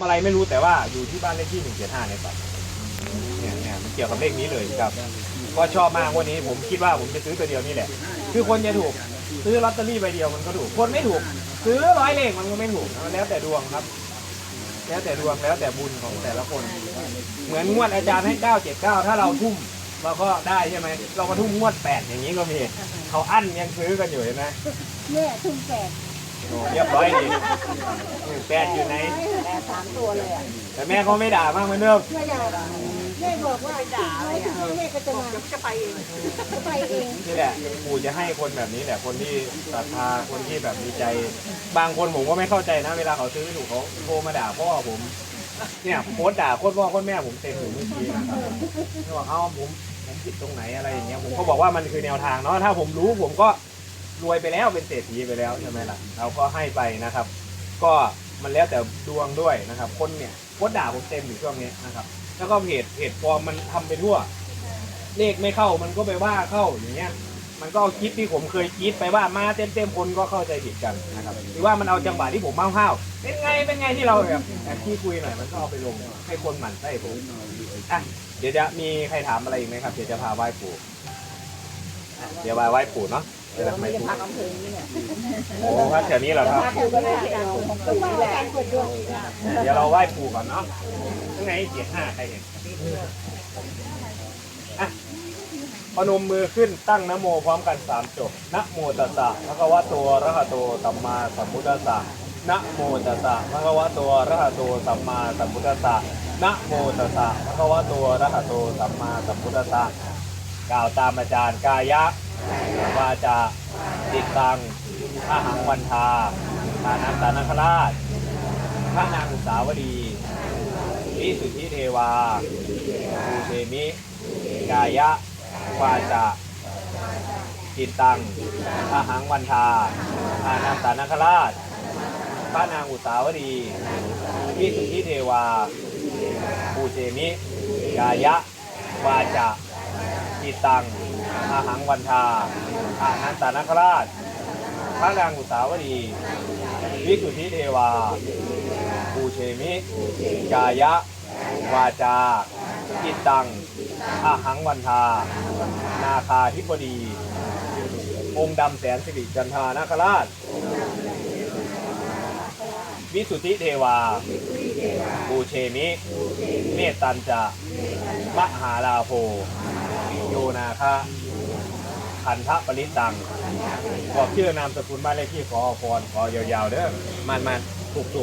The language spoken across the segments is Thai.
อะไรไม่รู้แต่ว่าอยู่ที่บ้านเลขที่หนึ่งเจ็ดห้าในฝันเนี่ยเนี่ยมันเกี่ยวกับเลขนี้เลยครับ ก็ชอบมากวันนี้ผมคิดว่าผมจะซื้อตัวเดียวนี่แหละ คือคนจะถูก ซื้อลอตเตอรี่ใบเดียวมันก็ถูก คนไม่ถูก ซื้อร้อยเลขมันก็ไม่ถูกมันแล้วแต่ดวงครับ แล้วแต่ดวงแล้วแต่บุญของแต่ละคน เหมือนงวดอาจารย์ให้979ถ้าเราทุ่มเราก็ได้ใช่ไหมเราก็ทุ่มงวด8อย่างนี้ก็มีเขาอั้นยังซื้อกันอยู่เห็นไหมเนี่ยทุ่มแปด โอ้เรียบร้อยดีแปดอยู่ไหนแปดสามตัวเลยอะแต่แม่เขาไม่ด่ามากเหมือนเดิมแม่อยากแม่บอกว่าด่าอะไรอะแม่ก็จะมาจะไปเองจะไปเองนี่แหละปู่จะให้คนแบบนี้แหละคนที่ศรัทธาคนที่แบบมีใจ บางคนผมก็ไม่เข้าใจนะ เวลาเขาซื้อไม่ถูกเขาโทรมาด่าพ่อผมเนี่ยโพสต์ด่าโคตรพ่อโคตรแม่ผมเต็มอยู่เมื่อกี้นะครับเขาบอกเอ้าผมผมผิดตรงไหนอะไรอย่างเงี้ยผมก็บอกว่ามันคือแนวทางเนาะถ้าผมรู้ผมก็ รวยไปแล้วเป็นเศรษฐีไปแล้วใช่ไหมล่ะเราก็ให้ไปนะครับ ก็มันแล้วแต่ดวงด้วยนะครับ คนเนี่ยโคตรด่าผมเต็มอยู่ช่วงนี้นะครับ แล้วก็เพจเพจฟอร์มมันทำไปทั่ว เลขไม่เข้ามันก็ไปว่าเข้าอย่างเงี้ย มันก็เอาคลิปที่ผมเคยคิดไปว่ามาเต็มเต็มๆคนก็เข้าใจผิดกันนะครับหรือว่ามันเอาจังหวะที่ผมห้าวๆเป็นไงเป็นไงที่เราแบบแอบที่คุยหน่อยมันก็เอาไปลงให้คนหมั่นไส้ผมอะเดี๋ยวจะมีใครถามอะไรอีกไหมครับ เดี๋ยวจะพาไหว้ปู่เดี๋ยวมาไหว้ปู่เนาะ เดี๋ยวทำไมปู่พักอำเภอนี้เนี่ยโอ้ครับแถวนี้เหรอครับ พักอยู่ก็ได้แต่ของตัวนี้แหละกดดวงอีกอะเดี๋ยวเราไหว้ปู่ก่อนเนาะยังไงเจ็ดห้าใครเห็นอะพนมมือขึ้นตั้งนะโมพร้อมกันสามจบนะโมตัสสะพระคะวะโตอะระหะโตสัมมาสัมพุทธัสสะนะโมตัสสะพระคะวะโตอะระหะโตสัมมาสัมพุทธัสสะนะโมตัสสะพระคะวะโตอะระหะโตสัมมาสัมพุทธัสสะกล่าวตามอาจารย์กายะ วาจาติดตังอาหังวันทาทานังตานัคราชพระนางอุสาวดีวิสุทธิเทวาภูเทมิ กายะ วาจาจิตตังอาหังวันทาอานันตานคราชพระนางอุสาวดีวิสุทธิเทวาภูเทมิกายะวาจาจิตตัง อาหังวันทาอานันตานคราชพระนางอุสาวดีวิสุทธิเทวาปูเชมิ กายะ วาจาจิตตังอาหังวันทา นาคาธิบดี องค์ดำแสนสิริจันทานาคราช วิสุทธิเทวา ปูเชมิ เมตตันจะมหาลาโภโยนาคะ คันทะปริตังบอกชื่อนามสกุลบ้านเลขที่ขอพรขอยาวๆเด้อมันมันถูกถู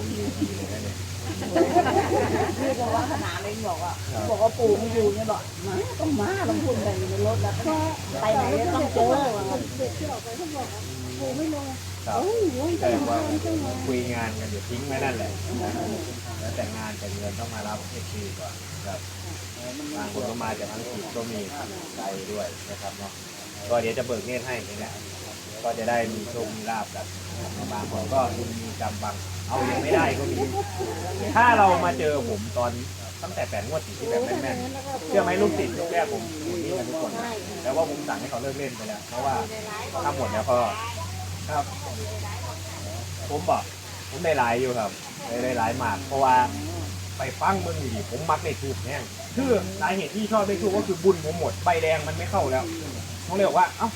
กเราวีดีเลยนะเนี่ยนี่ก็ว่าขนาดเลยบอกอะบอกว่าปู่ไม่อยู่เนี่ยบอกมาต้องมาต้องพูดกันอยู่ในรถแล้วก็ไปไหนต้องเจอเด็กที่ออกไปเขาบอกปู่ไม่ลงครับโอ้ยโอ้ยแต่ต้องว่ามาต้องมาคุยงานกันอยู่ทิ้งไว้นั่นแหละแล้วแต่งานแต่เงินต้องมารับเอ็กซีก่อนครับบางคนก็มาจากอังกฤษก็มีใจด้วยนะครับเนาะก็เดี๋ยวจะเบิกเนตรให้นี่แหละ ก็จะได้มีโชคมีลาบกันบางคนก็คุณมีกำบังเอายังไม่ได้ก็มี ถ้าเรามาเจอผมตอนตั้งแต่แปดงวดติดที่แบบแม่นๆเชื่อไหมลูกติดยกแรกผมนี่กันทุกคนแต่ว่าผมสั่งให้เขาเลิกเล่นไปแล้วเพราะว่าถ้าหมดแล้วก็ครับ ผมบอกผมได้หลายอยู่ครับได้หลายมาก เพราะว่าไปฟังเมืองดีผมมักในทูบแน่คือสาเหตุที่ชอบในทูบก็คือบุญผมหมดใบแดงมันไม่เข้าแล้วผมเลยบอกว่าเอ้า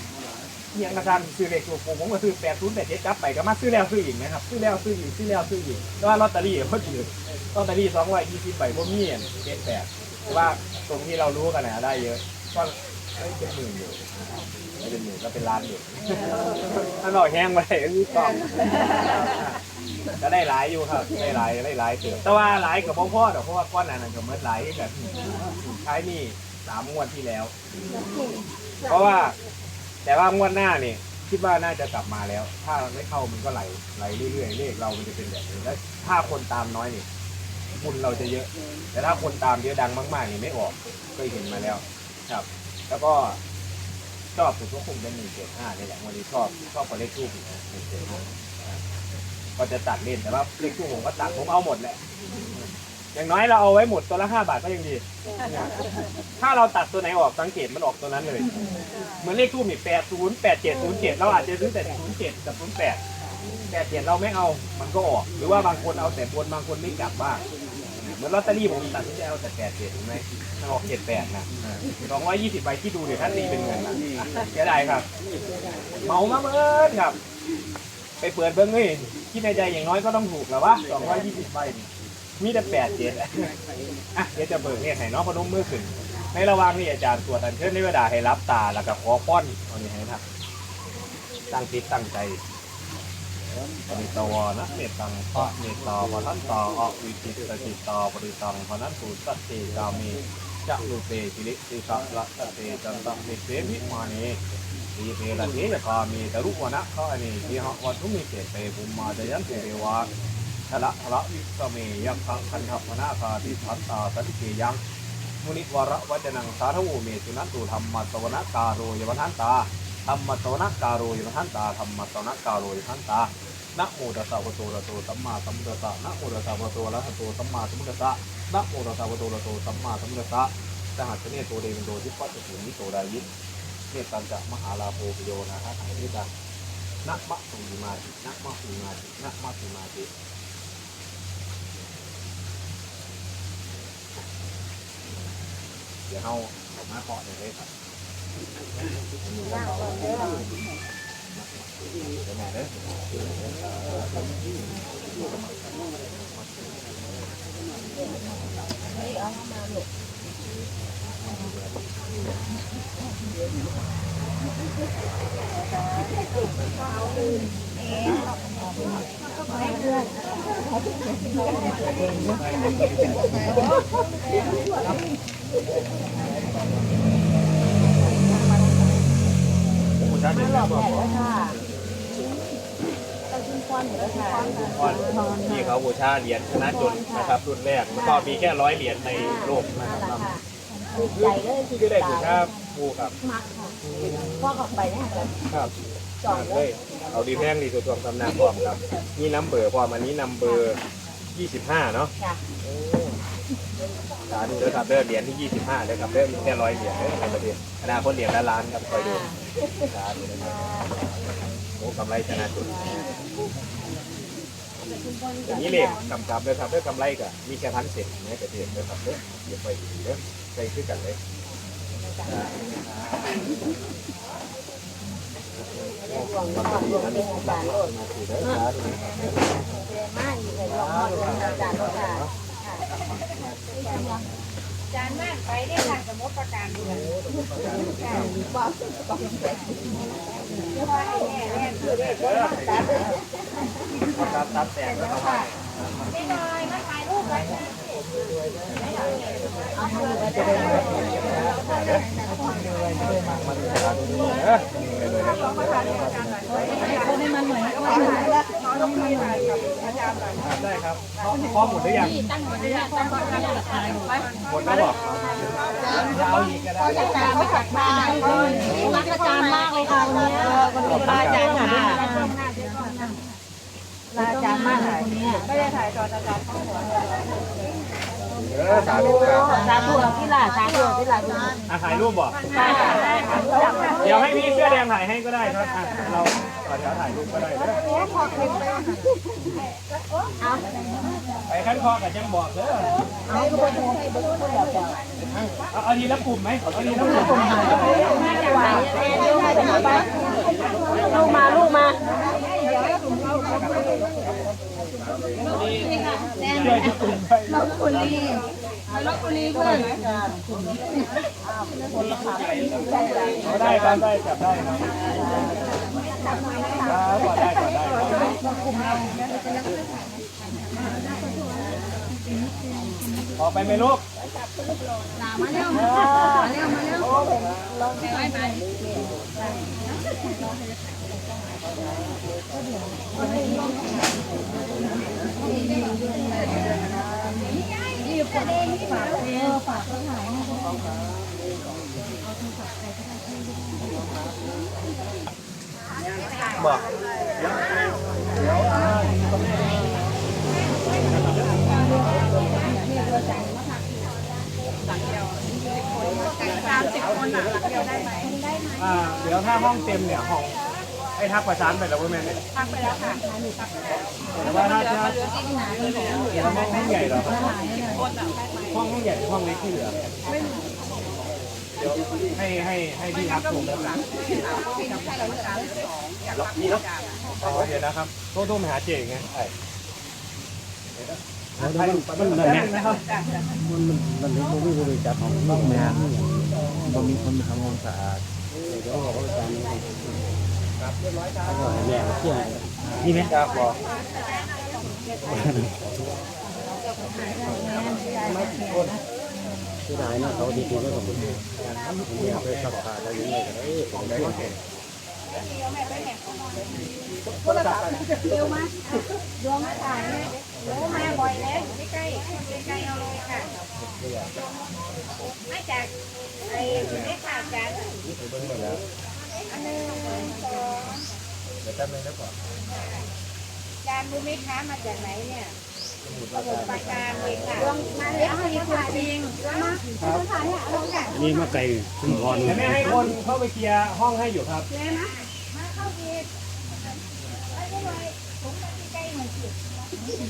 เฮียงกระซันซื้อเลขตัวผมผมก็ซื้อแปดศูนย์แปดเจ็ดจับไปก็มาซื้อแล้วซื้ออีกนะครับซื้อแล้วซื้ออีกซื้อแล้วซื้ออีกแต่ว่าลอตเตอรี่เขาถือลอตเตอรี่สองร้อยยี่สิบใบผมมีเจ็ดแปดแต่ว่าตรงที่เรารู้กันนะได้เยอะก็ได้เป็นหมื่นอยู่ไม่เป็นหมื่นก็เป็นล้านอยู่ถ้าหน่อยแห้งไปนี่ต้องจะได้หลายอยู่ครับได้หลายได้หลายเติบแต่ว่าหลายกับพ่อพ่อดอกเพราะว่าก้อนนั้นก็เมื่อหลายกับใช้หนี่สามงวดที่แล้ว เพราะว่า แต่ว่างวดหน้าเนี่ยคิดว่าน่าจะกลับมาแล้ว ถ้าไม่เข้ามันก็ไหลไหลเรื่อยๆเลขเรามันจะเป็นแบบนี้แล้วถ้าคนตามน้อยเนี่ยบุญเราจะเยอะ แต่ถ้าคนตามเยอะดังมากๆเนี่ยไม่ออกเคยเห็นมาแล้ว ครับ แล้วก็ชอบสุดก็คงเป็นหนึ่งเจ็ดห้านี่แหละวันนี้ชอบชอบกว่าเลขทูบนะหนึ่งเจ็ดห้าก็จะตัดเล่นแต่ว่าเลขทูบผมก็ตัดผมเอาหมดแหละ อย่างน้อยเราเอาไว้หมดตัวละห้าบาทก็ยังดีถ้าเราตัดตัวไหนออกสังเกตมันออกตัวนั้นเลย เหมือนเลขทูบนี่แปดศูนย์แปดเจ็ดศูนย์เจ็ดเราอาจจะซื้อแต่ศูนย์เจ็ดกับศูนย์แปดแปดเจ็ดเราไม่เอา มันก็ออก หรือว่าบางคนเอาแต่บนบางคนไม่กลับบ้างเหมือนลอตเตอรี่ผมตัดสินใจเอาแต่แปดเจ็ดถูกไหมมันออกเจ็ดแปดนะสองร้อยยี่สิบใบที่ดูเดี๋ยวท่านตีเป็นเงินนะเสียดายครับเมามาเมินครับ ไปเปิดเบิ้งเฮ้ยคิดในใจอย่างน้อยก็ต้องถูกแล้ววะสองร้อยยี่สิบใบ มีแต่แปดเจ็ดอะเดี๋ยวจะเบิกเนี่ยให้น้องพนมมือขึ้น ในระหว่างนี้อาจารย์ตรวจอันเชิญในเวลาให้รับตาแล้วก็ขอป้อนเอานี่ให้ครับตั้งจิตตั้งใจปริตวนะเมตตังพระเมตตาพนันตาออกวิจิตรจิตตาปริตังพนันสูสัตเตกามีจะลุเตจิริสิสะละสเตจันตังมิเสวิมานีดีเตระเทยคามีตรุวนะข้าอันนี้ที่หะวัตุมิเตเปภูมิมาจยันเตเรวา ทละทละวิสเมยักขังคันทัพนาคาติพัตตาสันติเกยัง มุนิวรวัจนังสาธโวเมสุนันตุธรรมสวนกาโรยวันทันตาธรรมสวนกาโรยวันทันตาธรรมสวนกาโรยวันทันตานะโมตัสสะวะโตระโตสัมมาสัมพุทธัสสะนะโมตัสสะวะโตระหะโตสัมมาสัมพุทธัสสะนะโมตัสสะวะโตระโตสัมมาสัมพุทธัสสะสหัสเนโตเดวินโตทิปัสสุนิโตดายิเนตันจะมหาลาโภปโยนะฮะทางนี้จ้ะนะมะสุริมาตินะมะสุริมาตินะมะสุริมาติ ดี๋ยวเราออกมาเคาะเลยเลยครับเดี๋ยวแม่เด้อผู้ชายเด็กแล้วก็บอกค่ะตะกุนควันเหรอค่ะว่า ที่เขาบูชาเหรียญชนะจนนะครับรุ่นแรกแล้วก็มีแค่ร้อยเหรียญในโลกนะครับค่ะถูกใจเลยที่ได้บูชาผู้ครับมักค่ะพ่อกับไปเนี่ยค่ะครับสองเลย เอาดีแพงดีตัวตวงตำนานพร้อมครับ นี่น้ำเบอร์พร้อมอันนี้น้ำเบอร์25เนาะค่ะสาธุเด้อครับเด้อเหรียญที่25เด้อครับเด้อมีแค่ร้อยเหรียญเด้อในประเทศอนาคตเหรียญละล้านครับคอยดูสาธุนะครับโอ้กำไรชนะจนอย่างนี้เลยกำกับเลยครับเด้อกำไรก็มีแค่พันเศษในประเทศเด้อครับเด้อเก็บไว้ดีเด้อใส่คือกันเลยด จารย์โลดมาถือเด้สาธุมากอยู่ในหลวงพ่อดวงอาจารดค่ะจานมากไปได้ทางสมุทรประการด้วยว่าไอ้แน่แน่คือได้ครับครับแตกแล้วครับไม่น้อยมาถ่ายรูปไว้ ได้ครับพร้อมหมดหรือยังหมดแล้วบอกยาวอีกก็ได้อาจารย์มาจากบ้านรักอาจารย์มากเลยค่ะวันนี้วันนี้อาจารย์ค่ะอาจารย์มากเลยคนนี้ไม่ได้ถ่ายตอนอาจารย์เข้าหัว เออสาธุครับ สาธุพี่ล่ะสาธุพี่ล่ะอะถ่ายรูปบอกค่ะเดี๋ยวให้พี่เสื้อแดงถ่ายให้ก็ได้ครับอะเราต่อแถวถ่ายรูปก็ได้เด้อไปขั้นคอกับจังบอกเด้อเอาทุกคนให้บุญคุณเดี๋ยวเดี๋ยวเอาเอาทีละกลุ่มไหมเอาทีละกลุ่มลูกมาลูกมา ช่วยทุกกลุ่มไปลบบุรีลบบุรีเพื่อนเอาได้ครับได้จับได้ครับครับกอดได้กอดได้ครับออกไปไหมลูกมาเร็วมาเร็วมาเร็ว บอกเดี๋ยว อ่าเดี๋ยวถ้าห้องเต็มเนี่ยห้องไอ้ทักประสานไปแล้วว่าแม่เนี่ยพักไปแล้วค่ะแต่ว่าถ้าถ้าถ้าห้องห้องใหญ่เหรอครับห้องห้องใหญ่หรือห้องเล็กที่เหลือเดี๋ยวให้ให้ให้พี่ทักถูกแล้วกันนี่เนาะอ๋อเดี๋ยวนะครับโทรโทรมาหาเจ๊ไงไอ้มันมันมันแน่นนะครับมันมันมันถึงบ่มีบริจาคของลูกแม่บ่มีคนทำความสะอาด เดี๋ยวบอกว่าการนี้เขาบอกให้แม่มาเที่ยวนี่ไหมครับบอกเสียดายนะเขาดีๆก็ส่งผมเนี่ยไปสักผ้าอะไรอย่างเงี้ยก็ได้ผมได้เร็วมาดวงมาถ่ายเนี่ย โอ้มาบ่อยแล้วอยู่ใกล้ๆใกล้ๆเอาเลยค่ะ มาจากไอ้เล็กค่ะจานอันหนึ่งสองเดี๋ยวแป๊บนึงนะก่อนจานรู้ไหมคะมาจากไหนเนี่ยสมุทรปราการเลยค่ะดวงมาแล้วมีคนจริงดวงมาคนถ่ายเนี่ยลงค่ะนี่มาไกลชุมพรเดี๋ยวแม่ให้คนเข้าไปเคลียร์ห้องให้อยู่ครับ เลยนะมาเข้าดีไปได้เลยผมมาใกล้ๆหน่อยสิ ช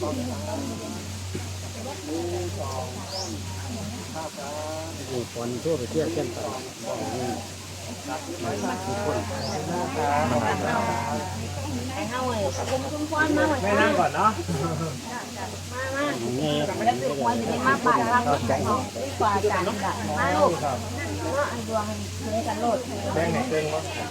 ุมพรทั่วไปเที่ยวเช่นกันนี่ทุกคนไอ้เฮาเอ้ยคุมคุมควันมาหน่อยแม่นั่งก่อนเนาะมามานี่แล้วคือควรจะมาป่าทางของดีกว่าจานดักมาลูกเนาะอันดวงมันกันโลด แบ่งไหนเต็งวะ